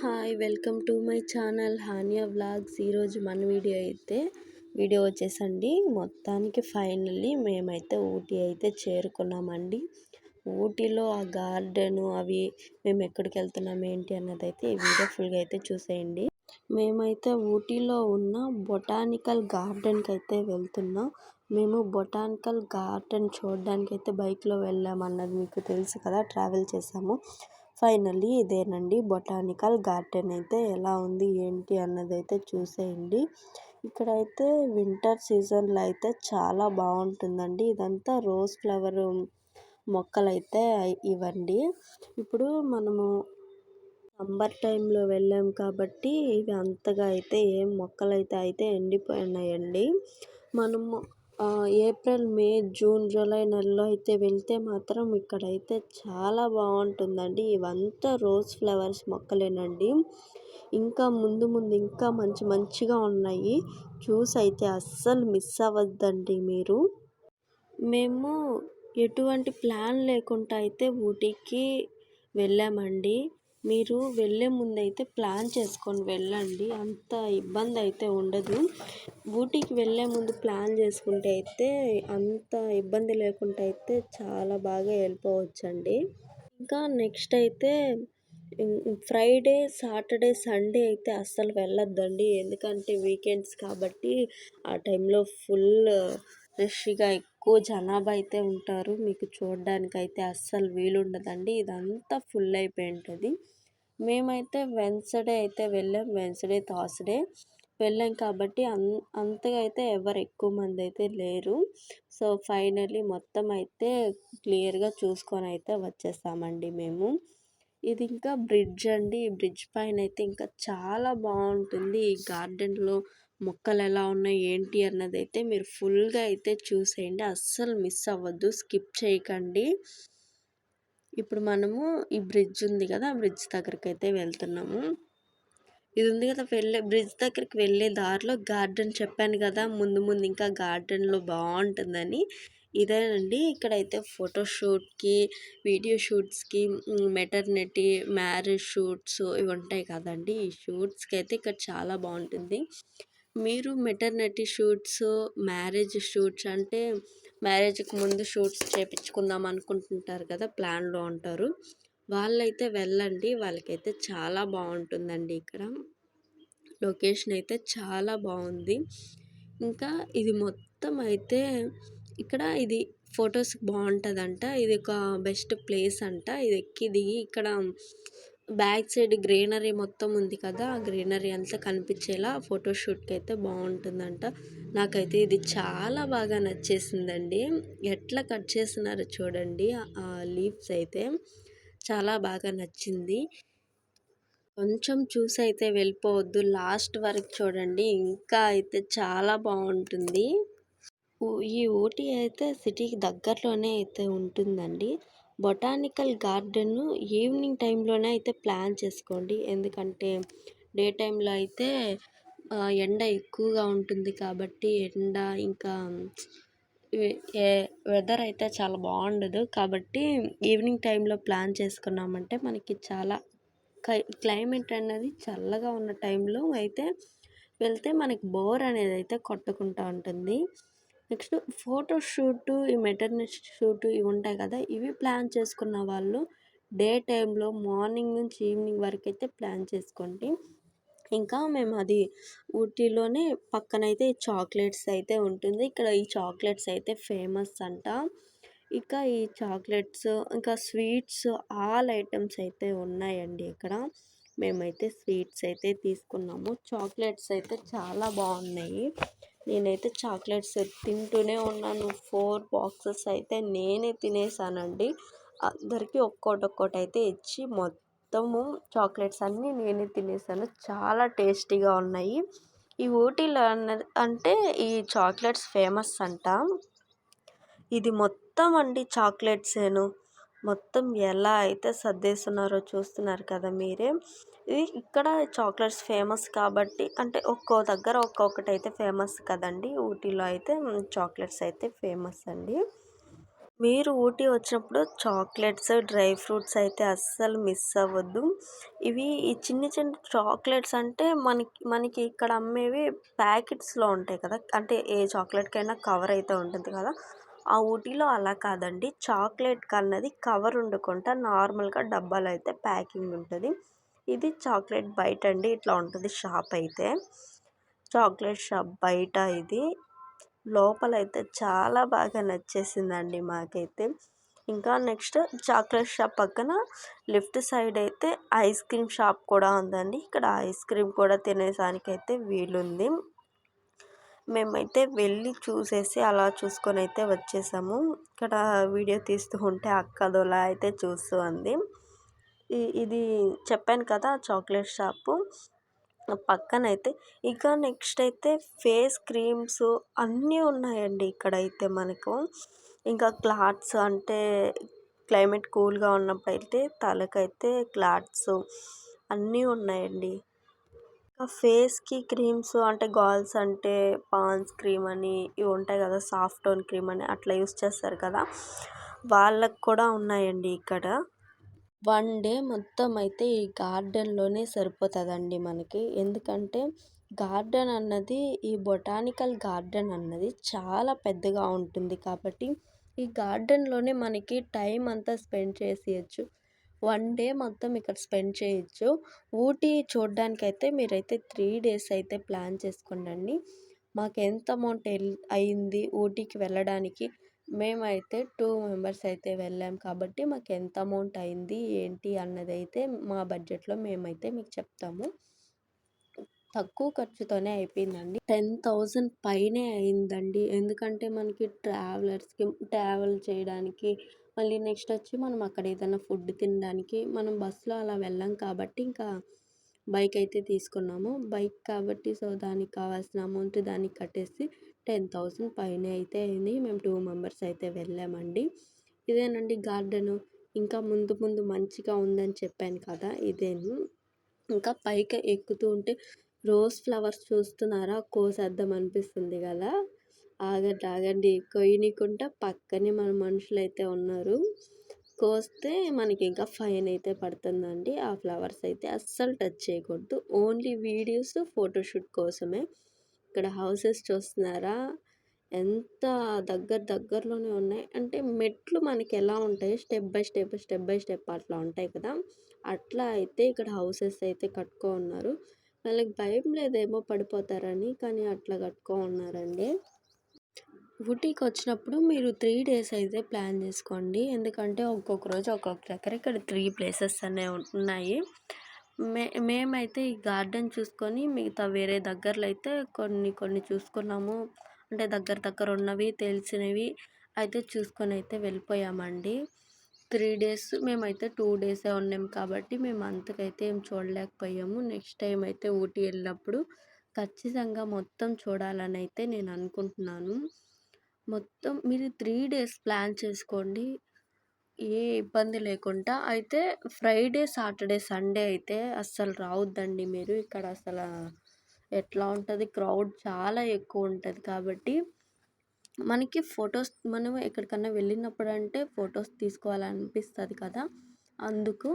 Hi welcome to my channel Haniya vlogs ఈరోజు మన video అయితే వీడియో వచ్చేసండి. మొత్తానికి ఫైనల్లీ మేమైతే ఊటీ అయితే చేరుకున్నామండి. ఊటీలో ఆ గార్డెను అవి మేము ఎక్కడికి వెళ్తున్నాం ఏంటి అన్నది అయితే ఈ వీడియో ఫుల్గా అయితే చూసేయండి. మేమైతే ఊటీలో ఉన్న బొటానికల్ గార్డెన్కి అయితే వెళ్తున్నాం. మేము బొటానికల్ గార్డెన్ చూడడానికి అయితే బైక్లో వెళ్ళామన్నది మీకు తెలుసు కదా ట్రావెల్ చేసాము. ఫైనల్లీ ఇదేనండి. బొటానికల్ గార్డెన్ అయితే ఎలా ఉంది ఏంటి అన్నది అయితే చూసేయండి. ఇక్కడైతే వింటర్ సీజన్లో అయితే చాలా బాగుంటుందండి. ఇదంతా రోజ్ ఫ్లవర్ మొక్కలైతే ఇవ్వండి ఇప్పుడు మనము సమ్మర్ టైంలో వెళ్ళాం కాబట్టి ఇవి అంతగా అయితే ఏం మొక్కలు అయితే అయితే ఎండిపోయినాయండి. మనము ఏప్రిల్ మే జూన్ జూలై నెలలో అయితే వెళ్తే మాత్రం ఇక్కడైతే చాలా బాగుంటుందండి. ఇవంతా రోజ్ ఫ్లవర్స్ మొక్కలేనండి. ఇంకా ముందు ముందు ఇంకా మంచి మంచిగా ఉన్నాయి. చూసి అయితే అస్సలు మిస్ అవ్వద్దండి మీరు. మేము ఎటువంటి ప్లాన్ లేకుండా అయితే ఊటీకి వెళ్ళామండి. మీరు వెళ్ళే ముందైతే ప్లాన్ చేసుకొని వెళ్ళండి. అంత ఇబ్బంది అయితే ఉండదు. ఊటీకి వెళ్ళే ముందు ప్లాన్ చేసుకుంటే అయితే అంత ఇబ్బంది లేకుండా అయితే చాలా బాగా వెళ్ళిపోవచ్చండి. ఇంకా నెక్స్ట్ అయితే ఫ్రైడే సాటర్డే సండే అయితే అస్సలు వెళ్ళొద్దండి. ఎందుకంటే వీకెండ్స్ కాబట్టి ఆ టైంలో ఫుల్ రష్గా ఎక్కువ జనాభా అయితే ఉంటారు. మీకు చూడడానికి అయితే అస్సలు వీలుండదండి. ఇదంతా ఫుల్ అయిపోయి ఉంటుంది మేమైతే వెన్స్డే అయితే వెళ్ళాం. వెన్స్డే థర్స్డే వెళ్ళాం కాబట్టి అన్ అంతగా అయితే ఎవరు ఎక్కువ మంది అయితే లేరు. సో ఫైనల్లీ మొత్తం అయితే క్లియర్గా చూసుకొని అయితే వచ్చేసామండి మేము. ఇది ఇంకా బ్రిడ్జ్ అండి. ఈ బ్రిడ్జ్ పైన అయితే ఇంకా చాలా బాగుంటుంది. ఈ గార్డెన్లో మొక్కలు ఎలా ఉన్నాయి ఏంటి అన్నది అయితే మీరు ఫుల్గా అయితే చూసేయండి. అస్సలు మిస్ అవ్వద్దు. స్కిప్ చేయకండి. ఇప్పుడు మనము ఈ బ్రిడ్జ్ ఉంది కదా ఆ బ్రిడ్జ్ దగ్గరికి అయితే వెళ్తున్నాము. ఇది ఉంది కదా వెళ్ళే బ్రిడ్జ్ దగ్గరికి వెళ్ళే దారిలో గార్డెన్ చెప్పాను కదా ముందు ముందు ఇంకా గార్డెన్లో బాగుంటుందని. ఇదేనండి. ఇక్కడైతే ఫోటోషూట్కి వీడియో షూట్స్కి మెటర్నిటీ మ్యారేజ్ షూట్స్ ఇవి ఉంటాయి కదండి. ఈ షూట్స్కి అయితే ఇక్కడ చాలా బాగుంటుంది. మీరు మెటర్నిటీ షూట్స్ మ్యారేజ్ షూట్స్ అంటే మ్యారేజ్కి ముందు షూట్స్ చేపించుకుందాం అనుకుంటుంటారు కదా ప్లాన్లో ఉంటారు వాళ్ళైతే వెళ్ళండి వాళ్ళకైతే చాలా బాగుంటుందండి ఇక్కడ. లొకేషన్ అయితే చాలా బాగుంది. ఇంకా ఇది మొత్తం అయితే ఇక్కడ ఇది ఫొటోస్ బాగుంటుందంట. ఇది ఒక బెస్ట్ ప్లేస్ అంట. ఇది ఎక్కి దిగి ఇక్కడ బ్యాక్ సైడ్ గ్రీనరీ మొత్తం ఉంది కదా ఆ గ్రీనరీ అంతా కనిపించేలా ఫోటోషూట్కి అయితే బాగుంటుందంట. నాకైతే ఇది చాలా బాగా నచ్చేసిందండి. ఎట్లా కట్ చేస్తున్నారో చూడండి ఆ లీవ్స్ అయితే చాలా బాగా నచ్చింది. కొంచెం చూసి అయితే వెళ్ళిపోవద్దు లాస్ట్ వరకు చూడండి ఇంకా అయితే చాలా బాగుంటుంది. ఈ ఊటీ అయితే సిటీకి దగ్గరలోనే అయితే ఉంటుందండి. బొటానికల్ గార్డెన్ ఈవినింగ్ టైంలోనే అయితే ప్లాన్ చేసుకోండి. ఎందుకంటే డే టైంలో అయితే ఎండ ఎక్కువగా ఉంటుంది కాబట్టి ఎండ ఇంకా వెదర్ అయితే చాలా బాగుండదు కాబట్టి ఈవినింగ్ టైంలో ప్లాన్ చేసుకున్నామంటే మనకి చాలా క్లైమేట్ అనేది చల్లగా ఉన్న టైంలో అయితే వెళ్తే మనకి బోర్ అనేది అయితే కొట్టకుండా ఉంటుంది. నెక్స్ట్ ఫోటో షూటు ఈ మెటర్నిటీ షూటు ఇవి ఉంటాయి కదా ఇవి ప్లాన్ చేసుకున్న వాళ్ళు డే టైంలో మార్నింగ్ నుంచి ఈవినింగ్ వరకు అయితే ప్లాన్ చేసుకోండి. ఇంకా మేము అది ఊటీలోనే పక్కనైతే చాక్లెట్స్ అయితే ఉంటుంది. ఇక్కడ ఈ చాక్లెట్స్ అయితే ఫేమస్ అంట. ఇంకా ఈ చాక్లెట్స్ ఇంకా స్వీట్స్ ఆల్ ఐటమ్స్ అయితే ఉన్నాయండి ఇక్కడ. మేమైతే స్వీట్స్ అయితే తీసుకున్నాము. చాక్లెట్స్ అయితే చాలా బాగున్నాయి. నేనైతే చాక్లెట్స్ తింటూనే ఉన్నాను. ఫోర్ బాక్సెస్ అయితే నేనే తినేసానండి. అందరికీ ఒక్కోటి ఒక్కోటి అయితే ఇచ్చి మొత్తము చాక్లెట్స్ అన్నీ నేనే తినేసాను. చాలా టేస్టీగా ఉన్నాయి. ఈ ఊటీలో అంటే ఈ చాక్లెట్స్ ఫేమస్ అంట. ఇది మొత్తం అండి చాక్లెట్సేను. మొత్తం ఎలా అయితే సర్దేస్తున్నారో చూస్తున్నారు కదా మీరే. ఇది ఇక్కడ చాక్లెట్స్ ఫేమస్ కాబట్టి అంటే ఒక్కో దగ్గర ఒక్కొక్కటి అయితే ఫేమస్ కదండి. ఊటీలో అయితే చాక్లెట్స్ అయితే ఫేమస్ అండి. మీరు ఊటీ వచ్చినప్పుడు చాక్లెట్స్ డ్రై ఫ్రూట్స్ అయితే అస్సలు మిస్ అవ్వద్దు. ఇవి ఈ చిన్న చిన్న చాక్లెట్స్ అంటే మనకి మనకి ఇక్కడ అమ్మేవి ప్యాకెట్స్లో ఉంటాయి కదా. అంటే ఏ చాక్లెట్కైనా కవర్ అయితే ఉంటుంది కదా. ఆ ఊటీలో అలా కాదండి. చాక్లెట్ కన్నది కవర్ ఉండకుండా నార్మల్గా డబ్బాలో అయితే ప్యాకింగ్ ఉంటుంది. ఇది చాక్లెట్ బయట అండి. ఇట్లా ఉంటుంది షాప్ అయితే. చాక్లెట్ షాప్ బయట ఇది. లోపలైతే చాలా బాగా నచ్చేసిందండి మాకైతే. ఇంకా నెక్స్ట్ చాక్లెట్ షాప్ పక్కన లెఫ్ట్ సైడ్ అయితే ఐస్ క్రీమ్ షాప్ కూడా ఉందండి. ఇక్కడ ఐస్ క్రీమ్ కూడా తినేసానికైతే వీలుంది. మేమైతే వెళ్ళి చూసేసి అలా చూసుకొని అయితే వచ్చేసాము. ఇక్కడ వీడియో తీస్తూ ఉంటే అక్కదోలా అయితే చూస్తూ ఉంది. ఇది చెప్పాను కదా చాక్లెట్ షాపు. పక్కనైతే ఇక నెక్స్ట్ అయితే ఫేస్ క్రీమ్స్ అన్నీ ఉన్నాయండి ఇక్కడైతే మనకు. ఇంకా క్లాత్స్ అంటే క్లైమేట్ కూల్గా ఉన్నప్పుడు అయితే తలకైతే క్లాత్స్ అన్నీ ఉన్నాయండి. ఫేస్కి క్రీమ్స్ అంటే గాల్స్ అంటే పాన్స్ క్రీమ్ అని ఇవి ఉంటాయి కదా సాఫ్ట్ టోన్ క్రీమ్ అని అట్లా యూస్ చేస్తారు కదా. వాళ్ళకు కూడా ఉన్నాయండి ఇక్కడ. వన్ డే మొత్తం అయితే ఈ గార్డెన్లోనే సరిపోతుందండి మనకి. ఎందుకంటే గార్డెన్ అన్నది ఈ బొటానికల్ గార్డెన్ అన్నది చాలా పెద్దగా ఉంటుంది కాబట్టి ఈ గార్డెన్లోనే మనకి టైం అంతా స్పెండ్ చేసేయచ్చు. వన్ డే మొత్తం ఇక్కడ స్పెండ్ చేయొచ్చు. ఊటీ చూడడానికైతే మీరైతే త్రీ డేస్ అయితే ప్లాన్ చేసుకోండి మాకు ఎంత అమౌంట్ అయింది ఊటీకి వెళ్ళడానికి? మేమైతే టూ మెంబర్స్ అయితే వెళ్ళాం కాబట్టి మాకు ఎంత అమౌంట్ అయింది ఏంటి అన్నది అయితే మా బడ్జెట్లో మేమైతే మీకు చెప్తాము. తక్కువ ఖర్చుతోనే అయిపోయిందండి. టెన్ థౌజండ్ పైనే అయిందండి. ఎందుకంటే మనకి ట్రావెలర్స్కి ట్రావెల్ చేయడానికి మళ్ళీ నెక్స్ట్ వచ్చి మనం అక్కడ ఏదైనా ఫుడ్ తినడానికి మనం బస్సులో అలా వెళ్ళాం కాబట్టి ఇంకా బైక్ అయితే తీసుకున్నాము. బైక్ కాబట్టి సో దానికి కావాల్సిన అమౌంట్ దానికి కట్టేసి టెన్ థౌసండ్ పైన అయితే అయింది. మేము టూ మెంబర్స్ అయితే వెళ్ళామండి. ఇదేనండి గార్డెను. ఇంకా ముందు ముందు మంచిగా ఉందని చెప్పాను కదా ఇదేను ఇంకా పైకి ఎక్కుతూ ఉంటే రోజ్ ఫ్లవర్స్ చూస్తున్నారా? కోసేద్దాం అనిపిస్తుంది కదా. ఆగండి ఆగండి. కొయ్యనీకుంటా పక్కనే మన మనుషులు అయితే ఉన్నారు. కోస్తే మనకి ఇంకా ఫైన్ అయితే పడుతుందండి. ఆ ఫ్లవర్స్ అయితే అస్సలు టచ్ చేయకూడదు. ఓన్లీ వీడియోస్ ఫోటోషూట్ కోసమే. ఇక్కడ హౌసెస్ చూస్తున్నారా? ఎంత దగ్గర దగ్గరలోనే ఉన్నాయి. అంటే మెట్లు మనకి ఎలా ఉంటాయి step by step step by step అట్లా ఉంటాయి కదా. అట్లా అయితే ఇక్కడ హౌసెస్ అయితే కట్టుకో ఉన్నారు. వాళ్ళకి భయం లేదేమో పడిపోతారని కానీ అట్లా కట్టుకో ఉన్నారండి. ఊటీకి వచ్చినప్పుడు మీరు త్రీ డేస్ అయితే ప్లాన్ చేసుకోండి. ఎందుకంటే ఒక్కొక్క రోజు ఒక్కొక్క దగ్గర ఇక్కడ త్రీ ప్లేసెస్ అనేవి ఉన్నాయి. మే మేమైతే ఈ గార్డెన్ చూసుకొని మిగతా వేరే దగ్గరలో అయితే కొన్ని కొన్ని చూసుకున్నాము. అంటే దగ్గర దగ్గర ఉన్నవి తెలిసినవి అయితే చూసుకొని అయితే వెళ్ళిపోయామండి. త్రీ డేస్ మేమైతే టూ డేసే ఉన్నాం కాబట్టి మేము అంతకైతే ఏం చూడలేకపోయాము. నెక్స్ట్ టైం అయితే ఊటీ వెళ్ళినప్పుడు ఖచ్చితంగా మొత్తం చూడాలని అయితే నేను అనుకుంటున్నాను. మొత్తం మీరు త్రీ డేస్ ప్లాన్ చేసుకోండి. ఏ ఇబ్బంది లేకుండా. అయితే ఫ్రైడే సాటర్డే సండే అయితే అస్సలు రావద్దండి మీరు. ఇక్కడ అసలు ఎట్లా ఉంటుంది? క్రౌడ్ చాలా ఎక్కువ ఉంటుంది కాబట్టి మనకి ఫొటోస్ మనం ఎక్కడికన్నా వెళ్ళినప్పుడు అంటే ఫొటోస్ తీసుకోవాలనిపిస్తుంది కదా. అందుకు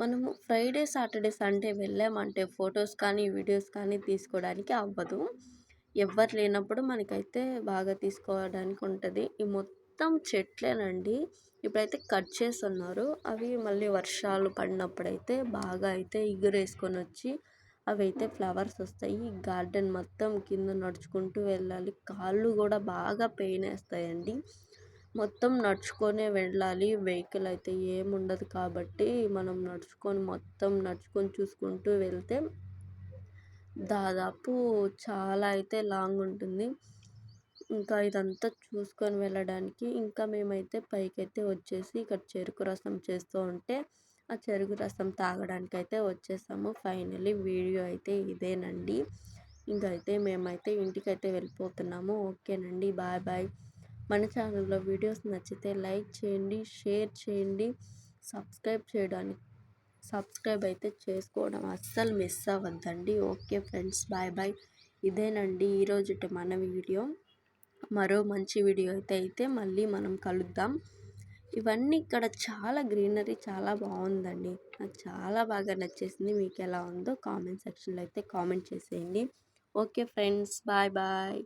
మనము ఫ్రైడే సాటర్డే సండే వెళ్ళామంటే ఫొటోస్ కానీ వీడియోస్ కానీ తీసుకోవడానికి అవ్వదు. ఎవ్వరు లేనప్పుడు మనకైతే బాగా తీసుకోవడానికి ఉంటుంది. ఈ మొత్తం చెట్లేనండి. ఇప్పుడైతే కట్ చేస్తున్నారు. అవి మళ్ళీ వర్షాలు పడినప్పుడైతే బాగా అయితే ఎగురేసుకొని వచ్చి అవి అయితే ఫ్లవర్స్ వస్తాయి. గార్డెన్ మొత్తం కింద నడుచుకుంటూ వెళ్ళాలి. కాళ్ళు కూడా బాగా పెయిన్ వేస్తాయండి. మొత్తం నడుచుకొనే వెళ్ళాలి. వెహికల్ అయితే ఏముండదు కాబట్టి మనం నడుచుకొని మొత్తం నడుచుకొని చూసుకుంటూ వెళ్తే దాదాపు చాలా అయితే లాంగ్ ఉంటుంది. ఇంకా ఇదంతా చూసుకొని వెళ్ళడానికి ఇంకా మేమైతే పైకైతే వచ్చేసి ఇక్కడ చెరుకు రసం చేస్తూ ఉంటే ఆ చెరుకు రసం తాగడానికి అయితే వచ్చేసాము. ఫైనలీ వీడియో అయితే ఇదేనండి. ఇంకైతే మేమైతే ఇంటికైతే వెళ్ళిపోతున్నాము. ఓకేనండి బాయ్ బాయ్. మన ఛానల్లో వీడియోస్ నచ్చితే లైక్ చేయండి షేర్ చేయండి సబ్స్క్రైబ్ చేయడానికి సబ్స్క్రైబ్ అయితే చేసుకోవడం అస్సలు miss అవ్వద్దండి. Okay friends bye bye. ఇదేనండి ఈరోజు మన వీడియో. మరో మంచి వీడియో అయితే అయితే మళ్ళీ మనం కలుద్దాం. ఇవన్నీ ఇక్కడ చాలా గ్రీనరీ చాలా బాగుందండి. నాకు చాలా బాగా నచ్చేసింది. మీకు ఎలా ఉందో కామెంట్ సెక్షన్లో అయితే కామెంట్ చేసేయండి. Okay friends bye bye.